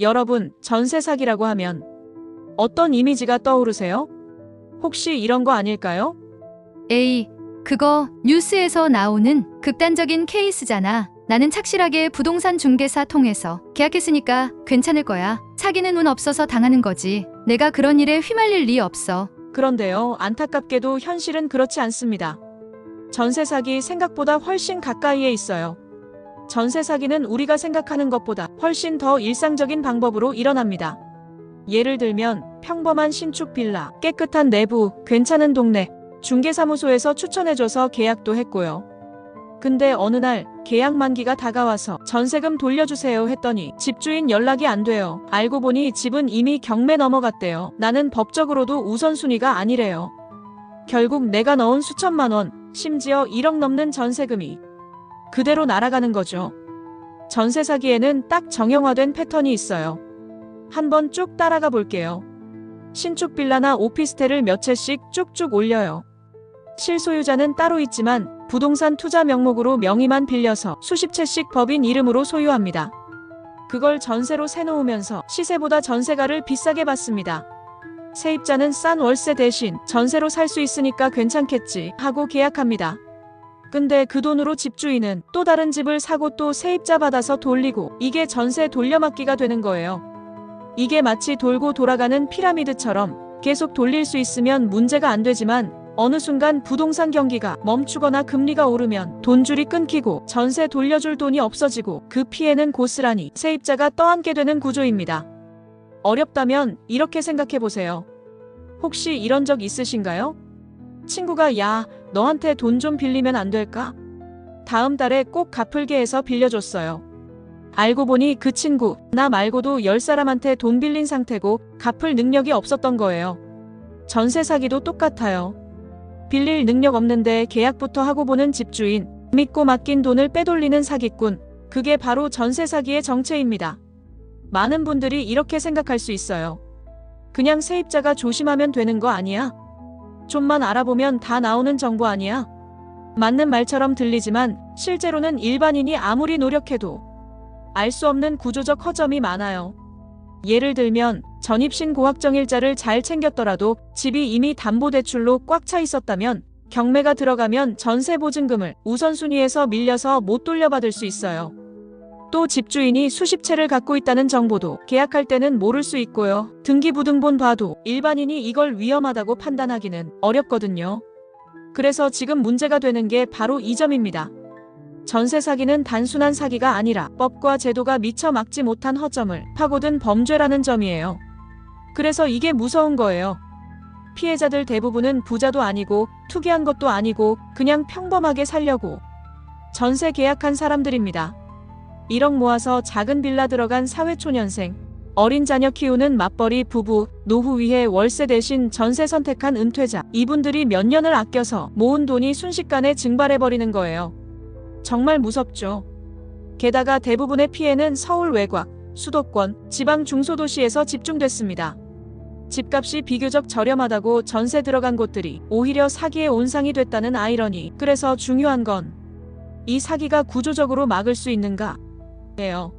여러분, 전세 사기라고 하면 어떤 이미지가 떠오르세요? 혹시 이런 거 아닐까요? 에이, 그거 뉴스에서 나오는 극단적인 케이스잖아. 나는 착실하게 부동산 중개사 통해서 계약했으니까 괜찮을 거야. 사기는 운 없어서 당하는 거지. 내가 그런 일에 휘말릴 리 없어. 그런데요, 안타깝게도 현실은 그렇지 않습니다. 전세 사기 생각보다 훨씬 가까이에 있어요. 전세 사기는 우리가 생각하는 것보다 훨씬 더 일상적인 방법으로 일어납니다. 예를 들면 평범한 신축 빌라, 깨끗한 내부, 괜찮은 동네, 중개사무소에서 추천해줘서 계약도 했고요. 근데 어느 날 계약 만기가 다가와서 전세금 돌려주세요 했더니 집주인 연락이 안 돼요. 알고 보니 집은 이미 경매 넘어갔대요. 나는 법적으로도 우선순위가 아니래요. 결국 내가 넣은 수천만 원, 심지어 1억 넘는 전세금이 그대로 날아가는 거죠. 전세 사기에는 딱 정형화된 패턴이 있어요. 한번 쭉 따라가 볼게요. 신축 빌라나 오피스텔을 몇 채씩 쭉쭉 올려요. 실소유자는 따로 있지만 부동산 투자 명목으로 명의만 빌려서 수십 채씩 법인 이름으로 소유합니다. 그걸 전세로 세놓으면서 시세보다 전세가를 비싸게 받습니다. 세입자는 싼 월세 대신 전세로 살 수 있으니까 괜찮겠지 하고 계약합니다. 근데 그 돈으로 집주인은 또 다른 집을 사고 또 세입자 받아서 돌리고 이게 전세 돌려막기가 되는 거예요. 이게 마치 돌고 돌아가는 피라미드처럼 계속 돌릴 수 있으면 문제가 안 되지만 어느 순간 부동산 경기가 멈추거나 금리가 오르면 돈줄이 끊기고 전세 돌려줄 돈이 없어지고 그 피해는 고스란히 세입자가 떠안게 되는 구조입니다. 어렵다면 이렇게 생각해 보세요. 혹시 이런 적 있으신가요? 친구가 야, 너한테 돈 좀 빌리면 안 될까? 다음 달에 꼭 갚을게 해서 빌려줬어요. 알고 보니 그 친구, 나 말고도 10사람한테 돈 빌린 상태고 갚을 능력이 없었던 거예요. 전세 사기도 똑같아요. 빌릴 능력 없는데 계약부터 하고 보는 집주인, 믿고 맡긴 돈을 빼돌리는 사기꾼, 그게 바로 전세 사기의 정체입니다. 많은 분들이 이렇게 생각할 수 있어요. 그냥 세입자가 조심하면 되는 거 아니야? 좀만 알아보면 다 나오는 정보 아니야? 맞는 말처럼 들리지만 실제로는 일반인이 아무리 노력해도 알 수 없는 구조적 허점이 많아요. 예를 들면 전입신 고학정일자를 잘 챙겼더라도 집이 이미 담보대출로 꽉 차 있었다면 경매가 들어가면 전세 보증금을 우선순위에서 밀려서 못 돌려받을 수 있어요. 또 집주인이 수십 채를 갖고 있다는 정보도 계약할 때는 모를 수 있고요. 등기부등본 봐도 일반인이 이걸 위험하다고 판단하기는 어렵거든요. 그래서 지금 문제가 되는 게 바로 이 점입니다. 전세 사기는 단순한 사기가 아니라 법과 제도가 미처 막지 못한 허점을 파고든 범죄라는 점이에요. 그래서 이게 무서운 거예요. 피해자들 대부분은 부자도 아니고 투기한 것도 아니고 그냥 평범하게 살려고 전세 계약한 사람들입니다. 1억 모아서 작은 빌라 들어간 사회초년생, 어린 자녀 키우는 맞벌이 부부, 노후 위에 월세 대신 전세 선택한 은퇴자, 이분들이 몇 년을 아껴서 모은 돈이 순식간에 증발해버리는 거예요. 정말 무섭죠. 게다가 대부분의 피해는 서울 외곽, 수도권, 지방 중소도시에서 집중됐습니다. 집값이 비교적 저렴하다고 전세 들어간 곳들이 오히려 사기의 온상이 됐다는 아이러니. 그래서 중요한 건 이 사기가 구조적으로 막을 수 있는가? 예요.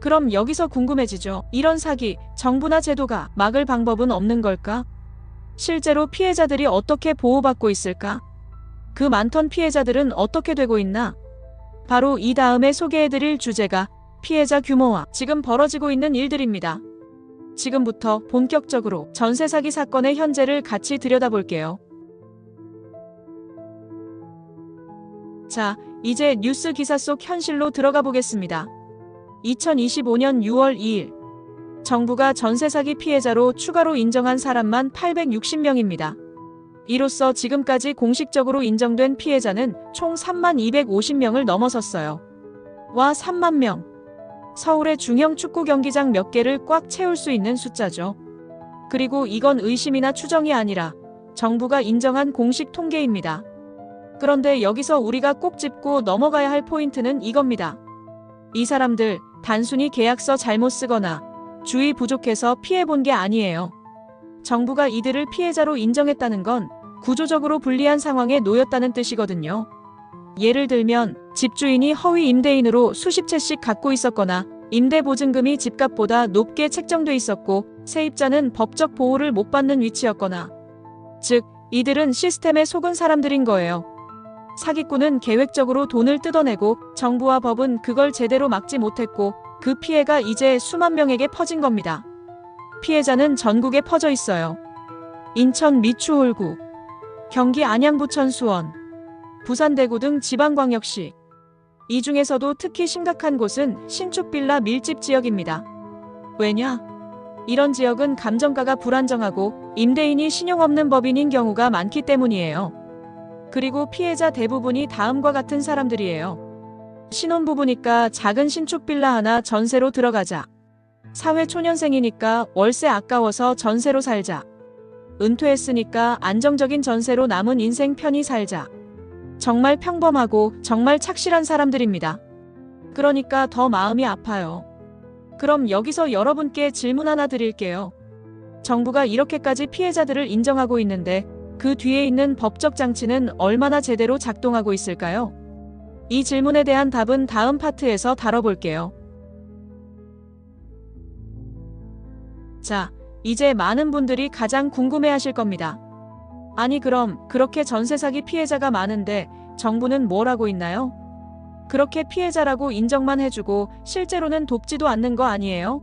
그럼 여기서 궁금해지죠. 이런 사기, 정부나 제도가 막을 방법은 없는 걸까? 실제로 피해자들이 어떻게 보호받고 있을까? 그 많던 피해자들은 어떻게 되고 있나? 바로 이 다음에 소개해드릴 주제가 피해자 규모와 지금 벌어지고 있는 일들입니다. 지금부터 본격적으로 전세 사기 사건의 현재를 같이 들여다볼게요. 자, 이제 뉴스 기사 속 현실로 들어가 보겠습니다. 2025년 6월 2일 정부가 전세 사기 피해자로 추가로 인정한 사람만 860명입니다. 이로써 지금까지 공식적으로 인정된 피해자는 총 3만 250명을 넘어섰어요. 와 3만 명. 서울의 중형 축구 경기장 몇 개를 꽉 채울 수 있는 숫자죠. 그리고 이건 의심이나 추정이 아니라 정부가 인정한 공식 통계입니다. 그런데 여기서 우리가 꼭 짚고 넘어가야 할 포인트는 이겁니다. 이 사람들 단순히 계약서 잘못 쓰거나 주의 부족해서 피해본 게 아니에요. 정부가 이들을 피해자로 인정했다는 건 구조적으로 불리한 상황에 놓였다는 뜻이거든요. 예를 들면 집주인이 허위 임대인으로 수십 채씩 갖고 있었거나 임대보증금이 집값보다 높게 책정돼 있었고 세입자는 법적 보호를 못 받는 위치였거나 즉 이들은 시스템에 속은 사람들인 거예요. 사기꾼은 계획적으로 돈을 뜯어내고 정부와 법은 그걸 제대로 막지 못했고 그 피해가 이제 수만 명에게 퍼진 겁니다. 피해자는 전국에 퍼져 있어요. 인천 미추홀구, 경기 안양 부천 수원, 부산 대구 등 지방광역시. 이 중에서도 특히 심각한 곳은 신축빌라 밀집 지역입니다. 왜냐? 이런 지역은 감정가가 불안정하고 임대인이 신용 없는 법인인 경우가 많기 때문이에요. 그리고 피해자 대부분이 다음과 같은 사람들이에요. 신혼부부니까 작은 신축 빌라 하나 전세로 들어가자. 사회 초년생이니까 월세 아까워서 전세로 살자. 은퇴했으니까 안정적인 전세로 남은 인생 편히 살자. 정말 평범하고 정말 착실한 사람들입니다. 그러니까 더 마음이 아파요. 그럼 여기서 여러분께 질문 하나 드릴게요. 정부가 이렇게까지 피해자들을 인정하고 있는데 그 뒤에 있는 법적 장치는 얼마나 제대로 작동하고 있을까요? 이 질문에 대한 답은 다음 파트에서 다뤄볼게요. 자, 이제 많은 분들이 가장 궁금해 하실 겁니다. 아니, 그럼 그렇게 전세 사기 피해자가 많은데 정부는 뭘 하고 있나요? 그렇게 피해자라고 인정만 해주고 실제로는 돕지도 않는 거 아니에요?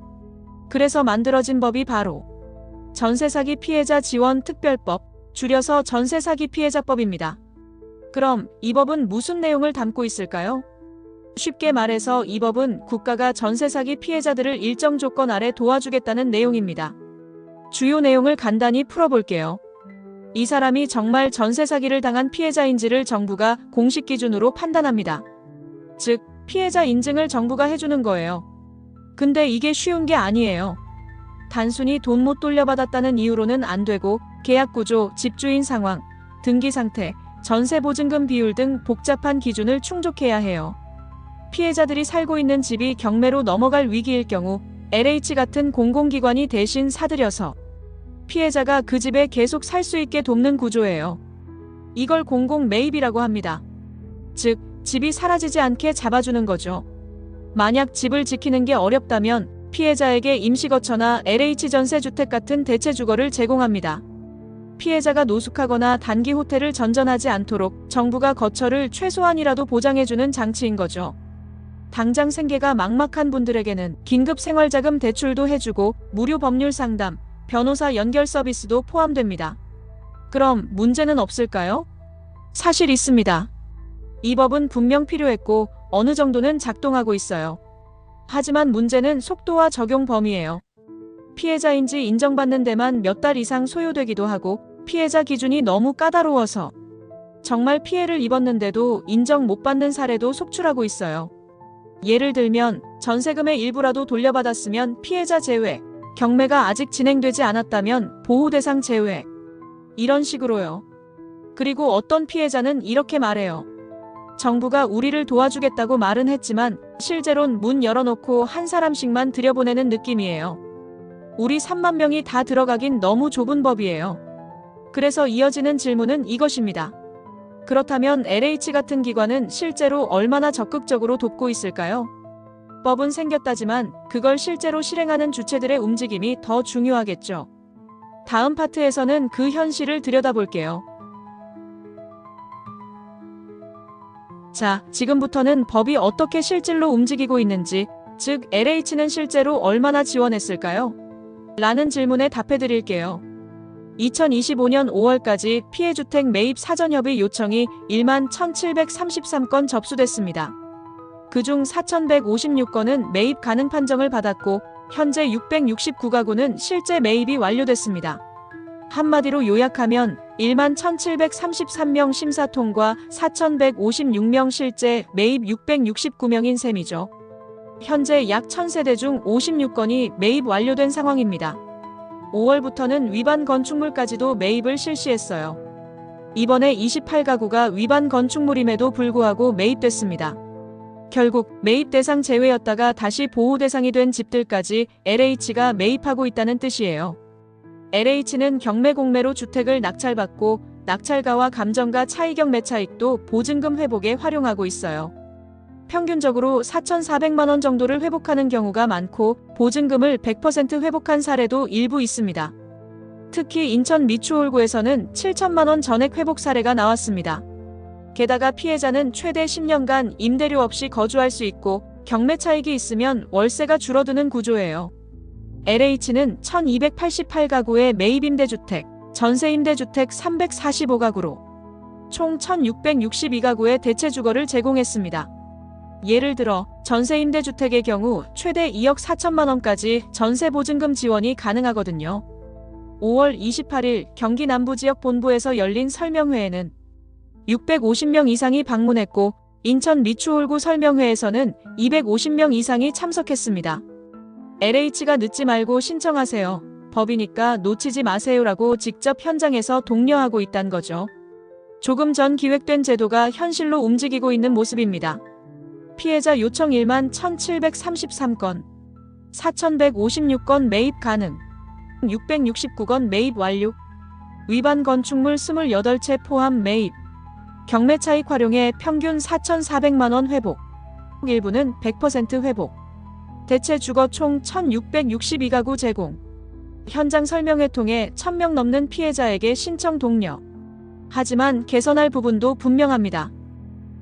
그래서 만들어진 법이 바로 전세 사기 피해자 지원 특별법, 줄여서 전세 사기 피해자법입니다. 그럼 이 법은 무슨 내용을 담고 있을까요? 쉽게 말해서 이 법은 국가가 전세 사기 피해자들을 일정 조건 아래 도와주겠다는 내용입니다. 주요 내용을 간단히 풀어볼게요. 이 사람이 정말 전세 사기를 당한 피해자인지를 정부가 공식 기준으로 판단합니다. 즉, 피해자 인증을 정부가 해주는 거예요. 근데 이게 쉬운 게 아니에요. 단순히 돈 못 돌려받았다는 이유로는 안 되고 계약 구조, 집주인 상황, 등기 상태, 전세 보증금 비율 등 복잡한 기준을 충족해야 해요. 피해자들이 살고 있는 집이 경매로 넘어갈 위기일 경우 LH 같은 공공기관이 대신 사들여서 피해자가 그 집에 계속 살 수 있게 돕는 구조예요. 이걸 공공 매입이라고 합니다. 즉, 집이 사라지지 않게 잡아주는 거죠. 만약 집을 지키는 게 어렵다면 피해자에게 임시거처나 LH 전세주택 같은 대체 주거를 제공합니다. 피해자가 노숙하거나 단기 호텔을 전전하지 않도록 정부가 거처를 최소한이라도 보장해주는 장치인 거죠. 당장 생계가 막막한 분들에게는 긴급 생활자금 대출도 해주고 무료 법률 상담, 변호사 연결 서비스도 포함됩니다. 그럼 문제는 없을까요? 사실 있습니다. 이 법은 분명 필요했고 어느 정도는 작동하고 있어요. 하지만 문제는 속도와 적용 범위예요. 피해자인지 인정받는 데만 몇 달 이상 소요되기도 하고 피해자 기준이 너무 까다로워서 정말 피해를 입었는데도 인정 못 받는 사례도 속출하고 있어요. 예를 들면 전세금의 일부라도 돌려받았으면 피해자 제외, 경매가 아직 진행되지 않았다면 보호 대상 제외. 이런 식으로요. 그리고 어떤 피해자는 이렇게 말해요. 정부가 우리를 도와주겠다고 말은 했지만 실제론 문 열어놓고 한 사람씩만 들여보내는 느낌이에요. 우리 3만 명이 다 들어가긴 너무 좁은 법이에요. 그래서 이어지는 질문은 이것입니다. 그렇다면 LH 같은 기관은 실제로 얼마나 적극적으로 돕고 있을까요? 법은 생겼다지만 그걸 실제로 실행하는 주체들의 움직임이 더 중요하겠죠. 다음 파트에서는 그 현실을 들여다볼게요. 자, 지금부터는 법이 어떻게 실질로 움직이고 있는지, 즉 LH는 실제로 얼마나 지원했을까요? 라는 질문에 답해 드릴게요. 2025년 5월까지 피해주택 매입 사전협의 요청이 1만 1,733건 접수됐습니다. 그중 4,156건은 매입 가능 판정을 받았고 현재 669가구는 실제 매입이 완료됐습니다. 한마디로 요약하면 1만 1,733명 심사 통과 4,156명 실제 매입 669명인 셈이죠. 현재 약 1,000세대 중 56건이 매입 완료된 상황입니다. 5월부터는 위반 건축물까지도 매입을 실시했어요. 이번에 28가구가 위반 건축물임에도 불구하고 매입됐습니다. 결국 매입 대상 제외였다가 다시 보호 대상이 된 집들까지 LH가 매입하고 있다는 뜻이에요. LH는 경매 공매로 주택을 낙찰받고 낙찰가와 감정가 차익경 매차익도 보증금 회복에 활용하고 있어요. 평균적으로 4,400만 원 정도를 회복하는 경우가 많고 보증금을 100% 회복한 사례도 일부 있습니다. 특히 인천 미추홀구에서는 7천만 원 전액 회복 사례가 나왔습니다. 게다가 피해자는 최대 10년간 임대료 없이 거주할 수 있고 경매 차익이 있으면 월세가 줄어드는 구조예요. LH는 1288가구의 매입임대주택, 전세임대주택 345가구로 총 1662가구의 대체주거를 제공했습니다. 예를 들어 전세임대주택의 경우 최대 2억 4천만 원까지 전세보증금 지원이 가능하거든요. 5월 28일 경기 남부지역 본부에서 열린 설명회에는 650명 이상이 방문했고 인천 미추홀구 설명회에서는 250명 이상이 참석했습니다. LH가 늦지 말고 신청하세요. 법이니까 놓치지 마세요라고 직접 현장에서 독려하고 있단 거죠. 조금 전 기획된 제도가 현실로 움직이고 있는 모습입니다. 피해자 요청 1만 1733건, 4156건 매입 가능, 669건 매입 완료, 위반 건축물 28채 포함 매입, 경매 차익 활용해 평균 4,400만원 회복, 일부는 100% 회복, 대체 주거 총 1,662가구 제공, 현장 설명회 통해 1,000명 넘는 피해자에게 신청 독려. 하지만 개선할 부분도 분명합니다.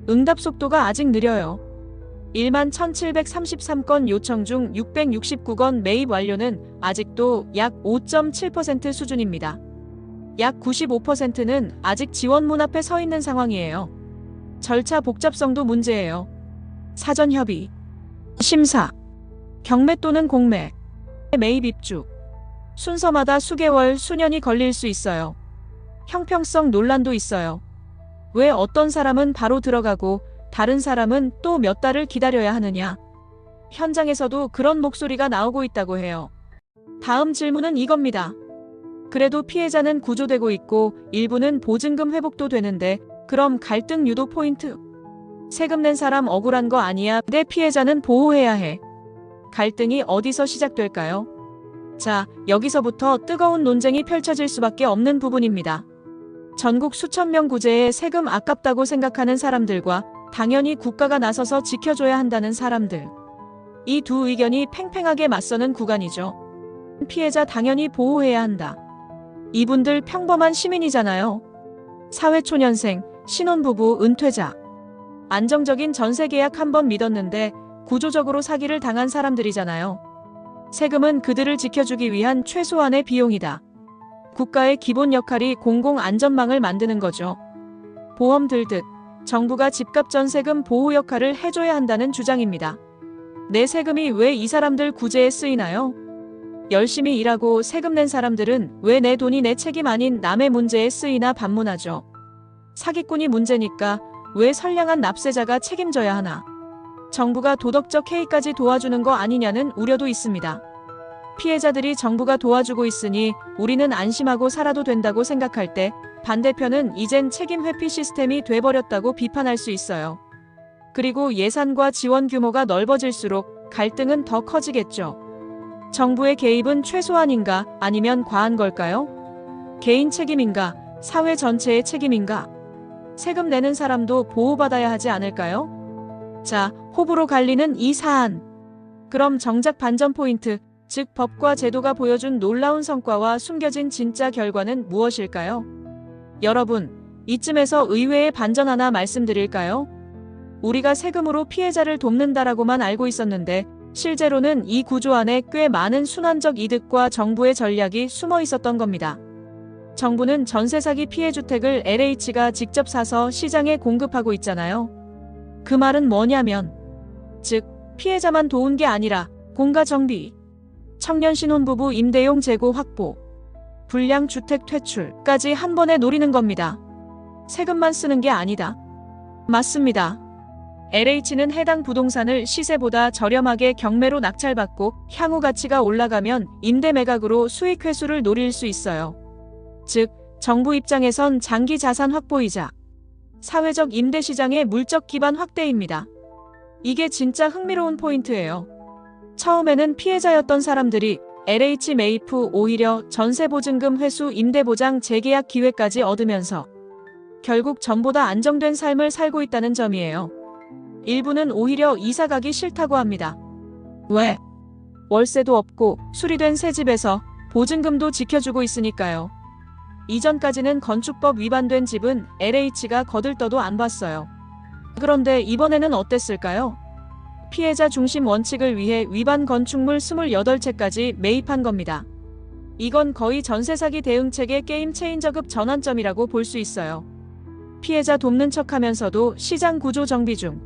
응답 속도가 아직 느려요. 1만 1733건 요청 중 669건 매입 완료는 아직도 약 5.7% 수준입니다. 약 95%는 아직 지원 문 앞에 서 있는 상황이에요. 절차 복잡성도 문제예요. 사전 협의, 심사, 경매 또는 공매, 매입 입주, 순서마다 수개월, 수년이 걸릴 수 있어요. 형평성 논란도 있어요. 왜 어떤 사람은 바로 들어가고 다른 사람은 또 몇 달을 기다려야 하느냐. 현장에서도 그런 목소리가 나오고 있다고 해요. 다음 질문은 이겁니다. 그래도 피해자는 구조되고 있고 일부는 보증금 회복도 되는데 그럼 갈등 유도 포인트? 세금 낸 사람 억울한 거 아니야. 내 피해자는 보호해야 해. 갈등이 어디서 시작될까요? 자, 여기서부터 뜨거운 논쟁이 펼쳐질 수밖에 없는 부분입니다. 전국 수천 명 구제에 세금 아깝다고 생각하는 사람들과 당연히 국가가 나서서 지켜줘야 한다는 사람들. 이 두 의견이 팽팽하게 맞서는 구간이죠. 피해자 당연히 보호해야 한다. 이분들 평범한 시민이잖아요. 사회초년생, 신혼부부, 은퇴자. 안정적인 전세 계약 한 번 믿었는데 구조적으로 사기를 당한 사람들이잖아요. 세금은 그들을 지켜주기 위한 최소한의 비용이다. 국가의 기본 역할이 공공안전망을 만드는 거죠. 보험 들듯 정부가 집값 전세금 보호 역할을 해줘야 한다는 주장입니다. 내 세금이 왜 이 사람들 구제에 쓰이나요? 열심히 일하고 세금 낸 사람들은 왜 내 돈이 내 책임 아닌 남의 문제에 쓰이나 반문하죠. 사기꾼이 문제니까 왜 선량한 납세자가 책임져야 하나? 정부가 도덕적 해이까지 도와주는 거 아니냐는 우려도 있습니다. 피해자들이 정부가 도와주고 있으니 우리는 안심하고 살아도 된다고 생각할 때 반대편은 이젠 책임 회피 시스템이 돼버렸다고 비판할 수 있어요. 그리고 예산과 지원 규모가 넓어질수록 갈등은 더 커지겠죠. 정부의 개입은 최소한인가 아니면 과한 걸까요? 개인 책임인가 사회 전체의 책임인가 세금 내는 사람도 보호받아야 하지 않을까요? 자, 호불호 갈리는 이 사안. 그럼 정작 반전 포인트, 즉 법과 제도가 보여준 놀라운 성과와 숨겨진 진짜 결과는 무엇일까요? 여러분, 이쯤에서 의외의 반전 하나 말씀드릴까요? 우리가 세금으로 피해자를 돕는다라고만 알고 있었는데 실제로는 이 구조 안에 꽤 많은 순환적 이득과 정부의 전략이 숨어 있었던 겁니다. 정부는 전세 사기 피해 주택을 LH가 직접 사서 시장에 공급하고 있잖아요. 그 말은 뭐냐면, 즉, 피해자만 도운 게 아니라 공가 정비, 청년 신혼부부 임대용 재고 확보, 불량 주택 퇴출까지 한 번에 노리는 겁니다. 세금만 쓰는 게 아니다. 맞습니다. LH는 해당 부동산을 시세보다 저렴하게 경매로 낙찰받고 향후 가치가 올라가면 임대 매각으로 수익 회수를 노릴 수 있어요. 즉, 정부 입장에선 장기 자산 확보이자 사회적 임대 시장의 물적 기반 확대입니다. 이게 진짜 흥미로운 포인트예요. 처음에는 피해자였던 사람들이 LH 후 오히려 전세보증금 회수 임대보장 재계약 기회까지 얻으면서 결국 전보다 안정된 삶을 살고 있다는 점이에요. 일부는 오히려 이사 가기 싫다고 합니다. 왜? 월세도 없고 수리된 새 집에서 보증금도 지켜주고 있으니까요. 이전까지는 건축법 위반된 집은 LH가 거들떠도 안 봤어요. 그런데 이번에는 어땠을까요? 피해자 중심 원칙을 위해 위반 건축물 28채까지 매입한 겁니다. 이건 거의 전세 사기 대응책의 게임 체인저급 전환점이라고 볼 수 있어요. 피해자 돕는 척 하면서도 시장 구조 정비 중.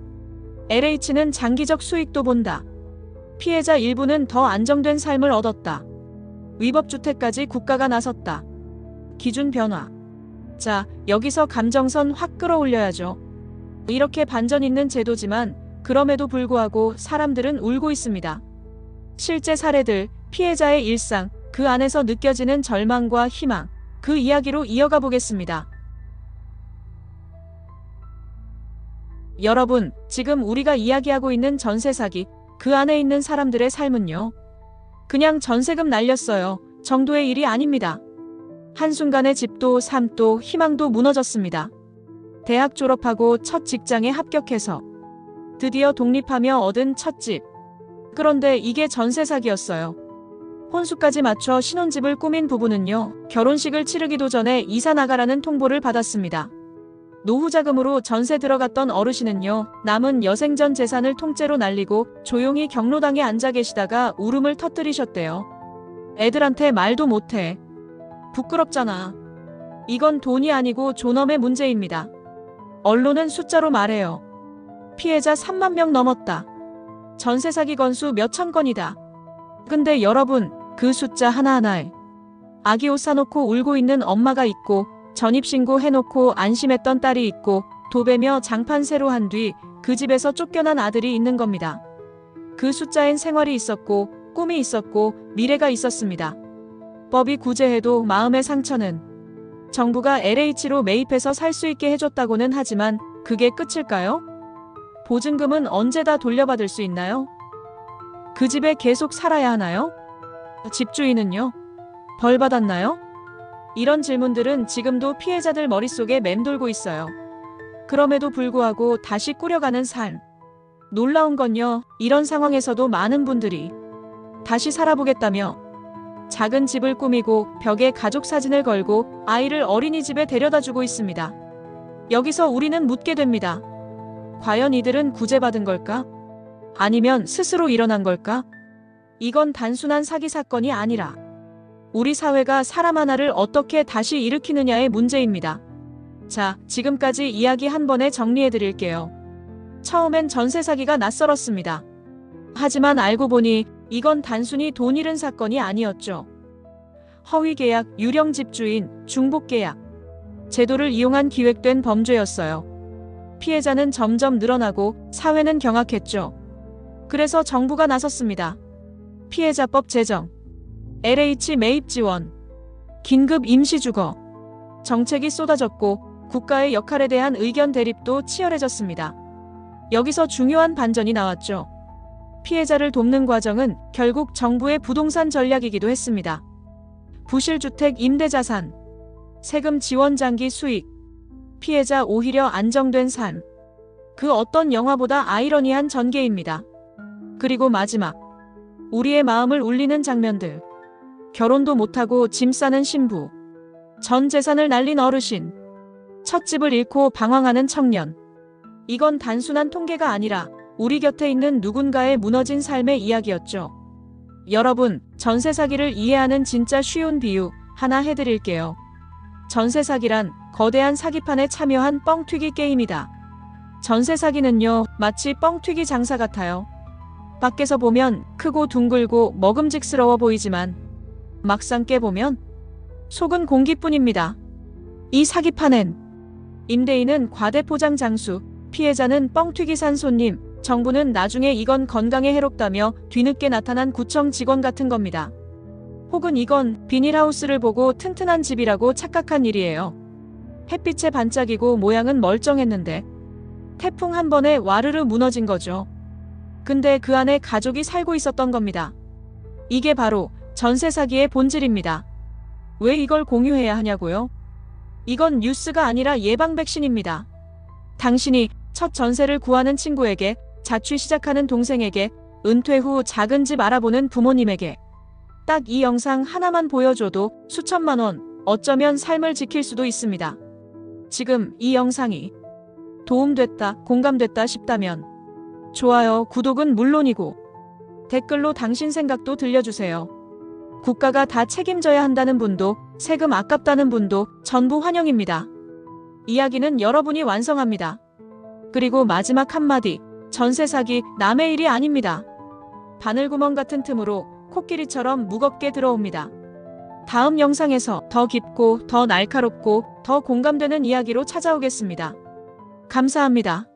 LH는 장기적 수익도 본다. 피해자 일부는 더 안정된 삶을 얻었다. 위법주택까지 국가가 나섰다. 기준 변화. 자, 여기서 감정선 확 끌어올려야죠. 이렇게 반전 있는 제도지만 그럼에도 불구하고 사람들은 울고 있습니다. 실제 사례들, 피해자의 일상, 그 안에서 느껴지는 절망과 희망, 그 이야기로 이어가 보겠습니다. 여러분, 지금 우리가 이야기하고 있는 전세 사기, 그 안에 있는 사람들의 삶은요. 그냥 전세금 날렸어요. 정도의 일이 아닙니다. 한순간에 집도 삶도 희망도 무너졌습니다. 대학 졸업하고 첫 직장에 합격해서 드디어 독립하며 얻은 첫 집. 그런데 이게 전세 사기였어요. 혼수까지 맞춰 신혼집을 꾸민 부부는요, 결혼식을 치르기도 전에 이사 나가라는 통보를 받았습니다. 노후 자금으로 전세 들어갔던 어르신은요, 남은 여생전 재산을 통째로 날리고 조용히 경로당에 앉아 계시다가 울음을 터뜨리셨대요. 애들한테 말도 못해. 부끄럽잖아. 이건 돈이 아니고 존엄의 문제입니다. 언론은 숫자로 말해요. 피해자 3만 명 넘었다. 전세 사기 건수 몇천 건이다. 근데 여러분, 그 숫자 하나하나에 아기 옷 사놓고 울고 있는 엄마가 있고 전입신고 해놓고 안심했던 딸이 있고 도배며 장판 새로 한 뒤 그 집에서 쫓겨난 아들이 있는 겁니다. 그 숫자엔 생활이 있었고 꿈이 있었고 미래가 있었습니다. 법이 구제해도 마음의 상처는 정부가 LH로 매입해서 살 수 있게 해줬다고는 하지만 그게 끝일까요? 보증금은 언제 다 돌려받을 수 있나요? 그 집에 계속 살아야 하나요? 집주인은요? 벌 받았나요? 이런 질문들은 지금도 피해자들 머릿속에 맴돌고 있어요. 그럼에도 불구하고 다시 꾸려가는 삶. 놀라운 건요, 이런 상황에서도 많은 분들이 다시 살아보겠다며 작은 집을 꾸미고 벽에 가족 사진을 걸고 아이를 어린이집에 데려다 주고 있습니다. 여기서 우리는 묻게 됩니다. 과연 이들은 구제받은 걸까? 아니면 스스로 일어난 걸까? 이건 단순한 사기 사건이 아니라 우리 사회가 사람 하나를 어떻게 다시 일으키느냐의 문제입니다. 자, 지금까지 이야기 한 번에 정리해 드릴게요. 처음엔 전세 사기가 낯설었습니다. 하지만 알고 보니 이건 단순히 돈 잃은 사건이 아니었죠. 허위 계약, 유령 집주인, 중복 계약. 제도를 이용한 기획된 범죄였어요. 피해자는 점점 늘어나고 사회는 경악했죠. 그래서 정부가 나섰습니다. 피해자법 제정, LH 매입 지원, 긴급 임시 주거, 정책이 쏟아졌고 국가의 역할에 대한 의견 대립도 치열해졌습니다. 여기서 중요한 반전이 나왔죠. 피해자를 돕는 과정은 결국 정부의 부동산 전략이기도 했습니다. 부실주택 임대자산, 세금 지원 장기 수익, 피해자 오히려 안정된 삶. 그 어떤 영화보다 아이러니한 전개입니다. 그리고 마지막. 우리의 마음을 울리는 장면들. 결혼도 못하고 짐 싸는 신부. 전 재산을 날린 어르신. 첫 집을 잃고 방황하는 청년. 이건 단순한 통계가 아니라 우리 곁에 있는 누군가의 무너진 삶의 이야기였죠. 여러분, 전세 사기를 이해하는 진짜 쉬운 비유 하나 해드릴게요. 전세 사기란 거대한 사기판에 참여한 뻥튀기 게임이다. 전세 사기는요, 마치 뻥튀기 장사 같아요. 밖에서 보면 크고 둥글고 먹음직스러워 보이지만 막상 깨보면 속은 공기뿐입니다. 이 사기판엔 임대인은 과대포장 장수, 피해자는 뻥튀기 산 손님, 정부는 나중에 이건 건강에 해롭다며 뒤늦게 나타난 구청 직원 같은 겁니다. 혹은 이건 비닐하우스를 보고 튼튼한 집이라고 착각한 일이에요. 햇빛에 반짝이고 모양은 멀쩡했는데 태풍 한 번에 와르르 무너진 거죠. 근데 그 안에 가족이 살고 있었던 겁니다. 이게 바로 전세 사기의 본질입니다. 왜 이걸 공유해야 하냐고요? 이건 뉴스가 아니라 예방 백신입니다. 당신이 첫 전세를 구하는 친구에게, 자취 시작하는 동생에게, 은퇴 후 작은 집 알아보는 부모님에게. 딱 이 영상 하나만 보여줘도 수천만 원, 어쩌면 삶을 지킬 수도 있습니다. 지금 이 영상이 도움됐다, 공감됐다 싶다면 좋아요, 구독은 물론이고 댓글로 당신 생각도 들려주세요. 국가가 다 책임져야 한다는 분도 세금 아깝다는 분도 전부 환영입니다. 이야기는 여러분이 완성합니다. 그리고 마지막 한마디, 전세 사기 남의 일이 아닙니다. 바늘구멍 같은 틈으로 코끼리처럼 무겁게 들어옵니다. 다음 영상에서 더 깊고 더 날카롭고 더 공감되는 이야기로 찾아오겠습니다. 감사합니다.